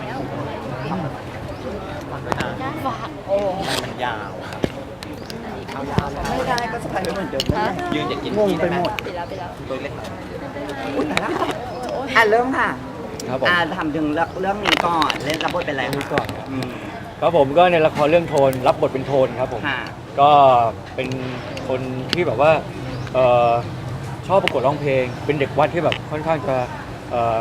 ม่ถูกฝากด้วยนะฝากมันยาวครับไม่ได้ก็จะไปไม่เหมือนเดิมนั่นแหละยืนอย่ากินงงไปหมดไปแล้วไปแล้วตัวเล็กอุ้ยแต่ละอะเริ่มค่ะครับผมอ่าทำถึงเรื่องนี้ก่อนเล่นรับบทเป็นอะไรคก่อนครับอืมครับผมก็ในละครเรื่องโทนรับบทเป็นโทนครับผมค่ะก็เป็นคนที่แบบว่าเอ่อชอบประกวดร้องเพลง เป็นเด็กวัดที่แบบค่อนข้างจะเอ่อ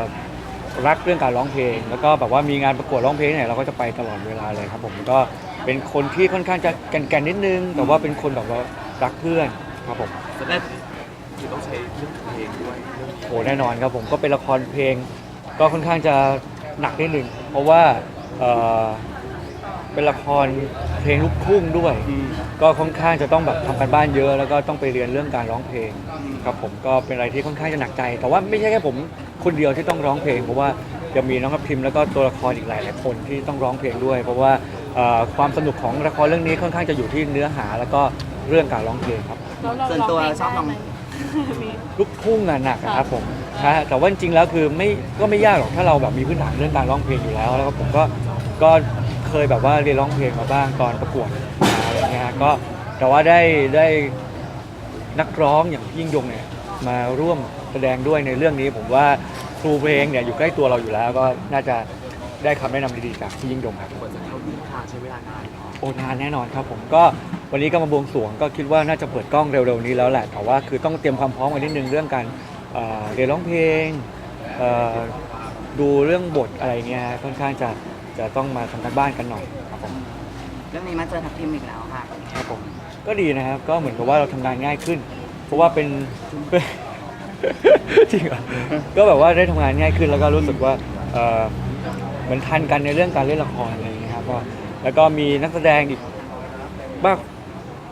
รักเรื่องการร้องเพลง แล้วก็แบบว่ามีงานประกวดร้องเพลงเนี่ยเราก็จะไปตลอดเวลาเลยครับผมก็เป็นคนที่ค่อนข้างจะแก่นๆนิดนึง แต่ว่าเป็นคนแบบว่ารักเพื่อนครับผมๆแสดงคือต้องใช้เรื่องเพลงด้วยเรื่องโหแน่นอนครับผมก็เป็นละครเพลง ก็ค่อนข้างจะหนักนิดนึงเพราะว่าเอ่อเป็นละครเพลงลูกทุ่งด้วยก็ค่อนข้างจะต้องแบบทำการบ้านเยอะ แล้วก็ต้องไปเรียนเรื่องการร้องเพลงครับผมก็เป็นอะไรที่ค่อนข้างจะหนักใจ แต่ว่าไม่ใช่แค่ผม คนเดียวที่ต้องร้องเพลงเพราะว่าจะมีน้องกับพิมพ์แล้วก็ตัวละครอีกหลายหลายๆคนที่ต้องร้องเพลงด้วย เพราะว่าเอ่อความสนุกของละครเรื่องนี้ค่อนข้างจะอยู่ที่เนื้อหาแล้วก็เรื่องการร้องเพลงครับเราเราส่วนตัวร้งเพลงชอบร้องได้ไหมมีลูกทุ่งอะหนักอะครับผมฮะแต่ว่าจริงๆแล้วคือไม่ก็ไม่ยากหรอกถ้าเราแบบมีพื้นฐานเรื่องการร้องเพลงอยู่แล้ว แล้วก็ผมก็ก็เคยแบบว่าเรียนร้องเพลงมาบ้างตอนประกวดมาอะไรเงี้ยฮะก็แต่ว่าได้ได้นักร้องอย่างพี่ยิ่งยงเนี่ยมาร่วมแสดงด้วยในเรื่องนี้ผมว่าค รูเพลงเนี่ยอยู่ใกล้ตัวเราอยู่แล้วก็น่าจะได้คำแนะนำดีๆจากพี่ยิ่งยงครับ กว่าจะเข้าที่ทางใช้เวลานานเนาะโอนานแน่นอนครับผมก็วันนี้ก็มาบวงสรวงก็คิดว่าน่าจะเปิดกล้องเร็วๆนี้แล้วแหละแต่ว่าคือต้องเตรียมความพร้อมกันนิดนึงเรื่องการเอ่อเรียนร้องเพลงเอ่อดูเรื่องบทอะไรเงี้ยฮะค่อนข้างจะจะต้องมาทำการบ้านกันหน่อยครับผมเรื่องนี้มาเจอทัพทีมอีกแล้วค่ะ ครับผมก็ดีนะครับก็เหมือนกับว่าเราทำงานง่ายขึ้น เพราะว่าเป็นเป็น จริงเหรอก็แบบว่าได้ทำงานง่ายขึ้นแล้วก็รู้สึกว่าเออเหมือนทันกันในเรื่องการเล่นละครอะไรอย่างเงี้ยครับก็แล้วก็มีนักแสดงอีกมาก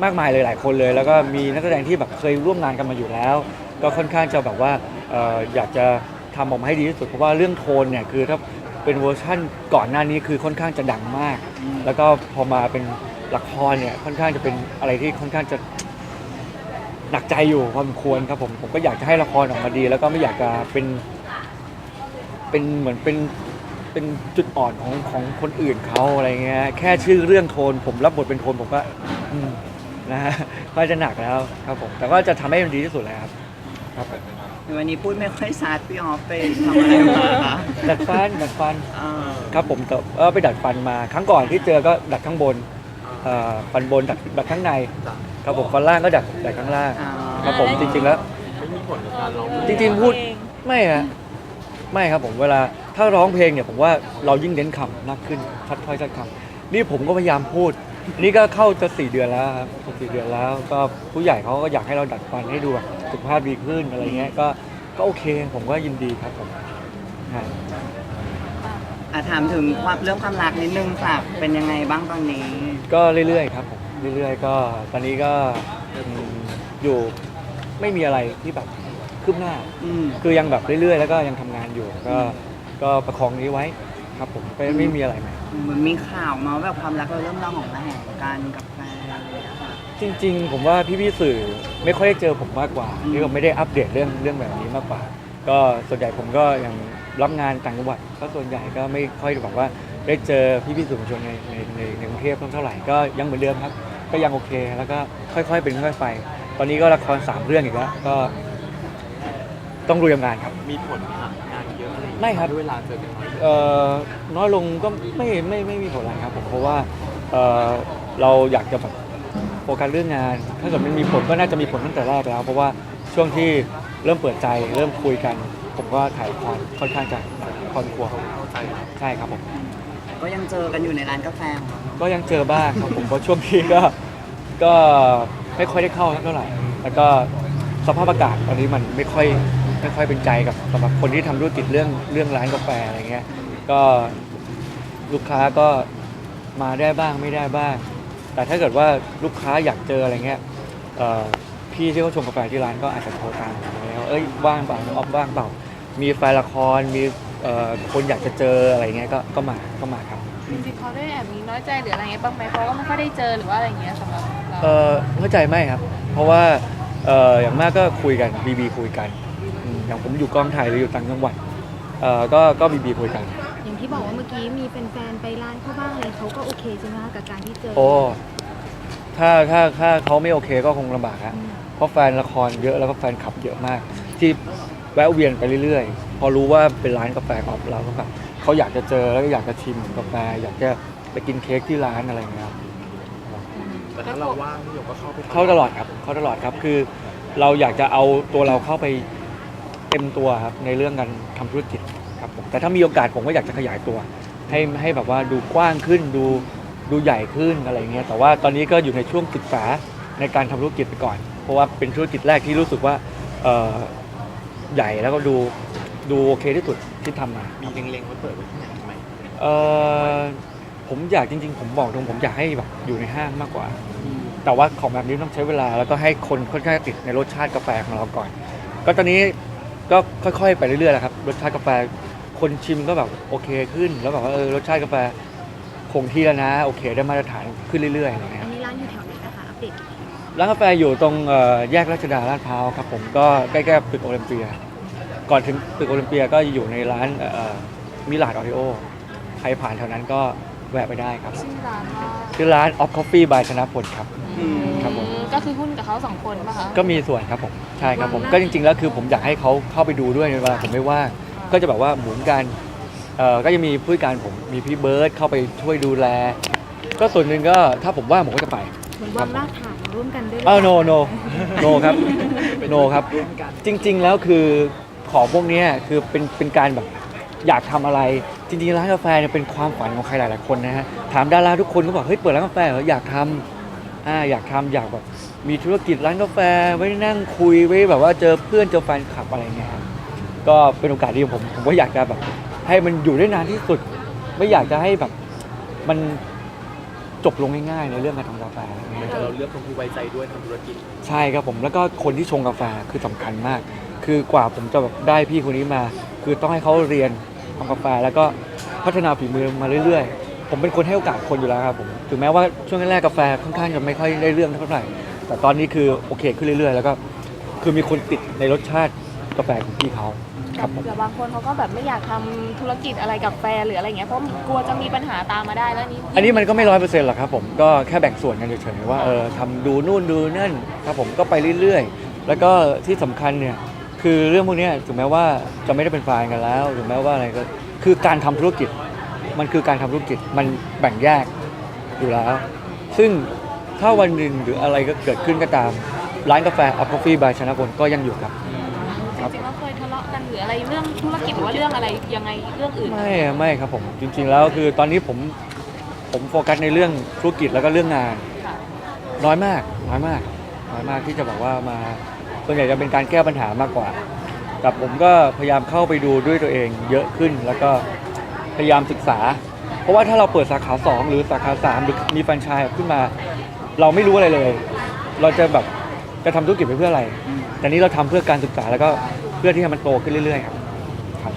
มากมายเลยหลายคนเลย แล้วก็มีนักแสดงที่แบบเคยร่วมงานกันมาอยู่แล้ว ก็ค่อนข้างจะแบบว่าเอออยากจะทำออกมาให้ดีที่สุดเพราะว่าเรื่องโทนเนี่ยคือถ้าเป็นเวอร์ชั่นก่อนหน้านี้คือค่อนข้างจะดังมาก แล้วก็พอมาเป็นละครเนี่ยค่อนข้างจะเป็นอะไรที่ค่อนข้างจะ หนักใจอยู่พอสมควรครับผมผมก็อยากจะให้ละครออกมาดี แล้วก็ไม่อยากจะเป็นเป็นเหมือนเป็นเป็นจุดอ่อนของของคนอื่นเขาอะไรเงี้ยแค่ชื่อเรื่องโทน ผมรับบทเป็นโทนผมก็อืมนะฮะก็จะหนักแล้วครับผม แต่ก็จะทำให้มันดีที่สุดแล้วครับครับผมวันนี้พูดไม่ค่อยชัดพี่ออฟไปทำอะไรมาคะดัดฟันดัดฟัน เออครับผมแต่เออไปดัดฟันมาครั้งก่อนที่เจอก็ดัดข้างบนเอ่อฟันบนดัดดัดข้างใน ครับผมฟันล่างก็ดัดดัดข้างล่างอ่าครับผมจริงๆแล้ว ไม่มีผลกับการร้องจริงๆพูด ไม่ฮะไม่ครับผมเวลาถ้าร้องเพลงเนี่ยผมว่าเรายิ่งเน้นคำมากขึ้นชัดถ้อยชัดคำนี่ผมก็พยายามพูด นี่ก็เข้าจะสี่เดือนแล้วครับจะสี่เดือนแล้ว ก็ผู้ใหญ่เขาก็อยากให้เราดัดฟันให้ดูแบบสุขภาพดีขึ้นอะไรเงี้ยก็ก็โอเค ผมก็ยินดีครับผมฮะ อะถามถึงความเรื่องความรักนิดนึงค่ะ เป็นยังไงบ้างตอนนี้ ก็เรื่อยๆครับผม เรื่อยๆ ก็ตอนนี้ก็อืมอยู่ไม่มีอะไรที่แบบคืบหน้า อืม คือยังแบบเรื่อยๆ แล้วก็ยังทำงานอยู่ ก็ก็ประคองนี้ไว้ครับผมไม่ไม่มีอะไรใหม่ เหมือนมีข่าวมาว่าแบบความรักเราเริ่มระหองระแหงกันกับแฟนอะไรอย่างเงี้ยค่ะ จริง ๆ ผมว่าพี่ๆสื่อไม่ค่อยได้เจอผมมากกว่าอืม ที่ผมไม่ได้อัปเดตเรื่องเรื่องแบบนี้มากกว่า ก็ส่วนใหญ่ผมก็ยังรับงานต่างจังหวัดก็ส่วนใหญ่ก็ไม่ค่อยแบบว่าได้เจอพี่ๆสื่อมวลชนในในในในกรุงเทพเท่าไหร่ก็ยังเหมือนเดิมครับ ก็ยังโอเค แล้วก็ค่อยๆเป็นค่อยๆไป ตอนนี้ก็ละครสามเรื่องอีกแล้วก็ ต้องรุยงานครับ มีผลไหมครับงานเยอะอะไรอย่างเงี้ยไม่ครับ ด้วยเวลาเจอกันน้อยเอ่อน้อยลงก็ไม่ไม่ไม่มีผลอะไรครับผมเพราะว่าเอ่อเราอยากจะแบบโฟกัสเรื่องงาน ถ้าเกิดมันมีผลก็น่าจะมีผลตั้งแต่แรกแล้ว เพราะว่าช่วงที่เริ่มเปิดใจเริ่มคุยกัน ผมก็ถ่ายละครค่อนข้างจะคอนครัวเข้าใจครับใช่ครับผม ก็ยังเจอกันอยู่ในร้านกาแฟของเราก็ยังเจอบ้างครับผมเพราะช่วงที่ก็ก็ไม่ค่อยได้เข้าเท่าไหร่ แล้วก็สภาพอากาศตอนนี้มันไม่ค่อยไม่ค่อยเป็นใจกับสำหรับคนที่ทำธุรกิจเรื่องเรื่องร้านกาแฟอะไรเงี้ย ก็ลูกค้าก็มาได้บ้างไม่ได้บ้าง แต่ถ้าเกิดว่าลูกค้าอยากเจออะไรเงี้ยเอ่อพี่ที่เขาชงกาแฟที่ร้านก็อาจจะโทรตามผมแล้วเอ้ยว่างเปล่าอออฟว่างเปล่า มีแฟนละครมี เอ่อคนอยากจะเจออะไรเงี้ยก็ก็มาก็มาครับจริงๆเขาได้แอบมีน้อยใจหรืออะไรเงี้ยบ้างไหมเพราะว่าไม่ค่อยได้เจอหรือว่าอะไรเงี้ยสำหรับเราเออเข้าใจไหมครับ เพราะว่าเอออย่างมากก็คุยกันบีบีคุยกันอืมอย่างผมอยู่กองถ่ายหรืออยู่ต่างจังหวัดเออก็ก็บีบีคุยกัน อย่างที่บอกว่าเมื่อกี้มีแฟนๆไปร้านเขาบ้างเลยเขาก็โอเคใช่ไหมคะกับการที่เจอโอ้ถ้าถ้าถ้าเขาไม่โอเคก็คงลำบากฮะ อืมเพราะแฟนละครเยอะแล้วก็แฟนคลับเยอะมาก ที่ แวะเวียนไปเรื่อยๆ พอรู้ว่าเป็นร้านกาแฟของเราก็แบบเขาอยากจะเจอแล้วก็อยากจะชิมกาแฟ อยากจะไปกินเค้กที่ร้านอะไรอย่างเงี้ยครับแต่ถ้าเราว่างพี่หยกก็เข้าไปเข้าตลอดครับเข้าตลอดครับคือ เราอยากจะเอาตัวเราเข้าไปเต็มตัวครับในเรื่องการทำธุรกิจครับผมแต่ถ้ามีโอกาสผมก็อยากจะขยายตัว ให้ให้แบบว่าดูกว้างขึ้นดูดูใหญ่ขึ้นอะไรเงี้ยแต่ว่าตอนนี้ก็อยู่ในช่วงศึกษาในการทำธุรกิจไปก่อน เพราะว่าเป็นธุรกิจแรกที่รู้สึกว่าเอ่อ ใหญ่แล้วก็ดูดูโอเคที่สุดที่ทำมามีเล็งๆไว้เปิดไว้ที่ไหนไหมเอ่อผมอยากจริง ๆ ผมบอกตรงผมอยากให้แบบอยู่ในห้างมากกว่า แต่ว่าของแบบนี้ต้องใช้เวลาแล้วก็ให้คนค่อนข้างติดในรสชาติกาแฟของเราก่อน ก็ตอนนี้ก็ค่อยๆไปเรื่อยๆแหละครับรสชาติกาแฟคนชิมก็แบบโอเคขึ้น แล้วแบบว่าเออรสชาติกาแฟคงที่แล้วนะ โอเคได้มาตรฐานขึ้นเรื่อยๆอะไรเงี้ย อันนี้ร้านอยู่แถวไหนนะคะ อัปเดตอีกที ร้านกาแฟอยู่ตรงเอ่อแยกราชดาลาดพร้าวครับผมก็ใกล้ๆตึกโอลิมเปีย ก่อนถึงตึกโอลิมเปียก็อยู่ในร้านมิลาดออริโอใครผ่านแถวนั้นก็แวะไปได้ครับชื่อร้านว่าชื่อร้าน Off Coffee by ชนะพลครับอืมครับผมก็คือหุ้นกับเขาสองคนป่ะคะ ก็มีส่วนครับผมใช่ครับผมก็จริง ๆ แล้วคือผมอยากให้เขาเข้าไปดูด้วยในเวลาผมไม่ว่างก็จะแบบว่าหมุนกันเอ่อก็จะมีผู้จัดการผมมีพี่เบิร์ดเข้าไปช่วยดูแล ก็ส่วนหนึ่งก็ถ้าผมว่างผมก็จะไปเห มือนวางรากฐานร่วมกันด้วยอ้าวโนโนโนครับโนครับ จริง ๆ แล้วคือของพวกเนี้ยคือเป็นเป็นการแบบอยากทำอะไร จริงๆร้านกาแฟเนี่ยเป็นความฝันของใครหลายๆคนนะฮะ ถามดาราทุกคนก็บอกเฮ้ยเปิดร้านกาแฟเหรออยากทำอ่าอยากทำอยากแบบมีธุรกิจร้านกาแฟไว้นั่งคุยไว้แบบว่าเจอเพื่อนเจอแฟนคลับอะไรเงี้ยครับก็เป็นโอกาสที่ผมผมก็อยากจะแบบ ให้มันอยู่ได้นานที่สุด ไม่อยากจะให้แบบ มัน จบลงง่ายๆในเรื่องการทำกาแฟอะไรเงี้ยแต่เราเลือกคนที่ไว้ใจด้วยทำธุรกิจใช่ครับผมแล้วก็คนที่ชงกาแฟคือสำคัญมาก คือกว่าผมจะแบบได้พี่คนนี้มา คือต้องให้เขาเรียนทำกาแฟแล้วก็พัฒนาฝีมือมาเรื่อยๆ ผมเป็นคนให้โอกาสคนอยู่แล้วครับผมถึงแม้ว่าช่วงแรกๆกาแฟค่อนข้างจะไม่ค่อยได้เรื่องเท่าไหร่แต่ตอนนี้คือโอเคขึ้นเรื่อยๆ แล้วก็คือมีคนติดในรสชาติ กาแฟของพี่เขาครับผม แต่บางคนเขาก็แบบไม่อยากทำธุรกิจอะไรกับแฟนหรืออะไรเงี้ยเพราะกลัวจะมีปัญหาตามมาได้แล้วนี่อันนี้มันก็ไม่ร้อยเปอร์เซ็นต์หรอกครับผมก็แค่แบ่งส่วนกันเฉยๆว่าเออทำดูนู่นดูนั่นครับผมก็ไปเรื่อยๆ แล้วก็ที่สำคัญเนี่ยคือเรื่องพวกเนี้ยถึงแม้ว่าจะไม่ได้เป็นแฟนกันแล้วถึงแม้ว่าอะไรก็คือการทำธุรกิจ มันคือการทำธุรกิจมันแบ่งแยกอยู่แล้ว ซึ่งถ้าวันหนึ่งหรืออะไรก็เกิดขึ้นก็ตาม ร้านกาแฟออฟฟี่บายชนะพลก็ยังอยู่ครับ จริงๆแล้วเคยทะเลาะกันหรืออะไรเรื่องธุรกิจหรือว่าเรื่องอะไรยังไงเรื่องอื่น ไม่อะไม่ครับผมจริง ๆ แล้วคือตอนนี้ผมผมโฟกัสในเรื่องธุรกิจแล้วก็เรื่องงาน ค่ะ น้อยมากน้อยมากน้อยมากที่จะบอกว่ามาส่วนใหญ่จะเป็นการแก้ปัญหามากกว่า แต่ผมก็พยายามเข้าไปดูด้วยตัวเองเยอะขึ้นแล้วก็พยายามศึกษา เพราะว่าถ้าเราเปิดสาขา2หรือสาขา3หรือมีแฟรนไชส์ขึ้นมา เราไม่รู้อะไรเลย เราจะแบบจะทำธุรกิจไปเพื่ออะไร แต่นี้เราทำเพื่อการศึกษาแล้วก็เพื่อที่ให้มันโตขึ้นเรื่อยๆครับครับ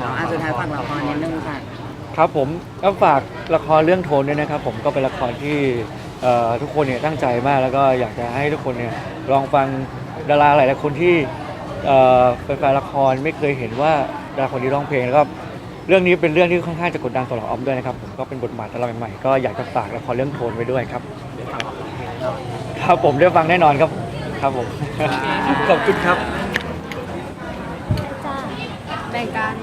ขออาสุดท้ายฝากละครนิดนึงค่ะ ครับผมก็ฝากละครเรื่องโทนด้วยนะครับ ผมก็เป็นละครที่เอ่อทุกคนเนี่ยตั้งใจมากแล้วก็อยากจะให้ทุกคนเนี่ยลองฟังดาราหลายๆคนที่เอ่อเป็นแฟนละครไม่เคยเห็นว่าดาราคนนี้ร้องเพลงแล้วก็เรื่องนี้เป็นเรื่องที่ค่อนข้างจะกดดันสำหรับออมด้วยนะครับผมก็เป็นบทบาทตลอดใหม่ๆก็อยากจะฝากละครเรื่องโทนไว้ด้วยครับ ครับผมได้ฟังแน่นอนครับ ครับผม ขอบคุณครับ จ้าแบ่งกัน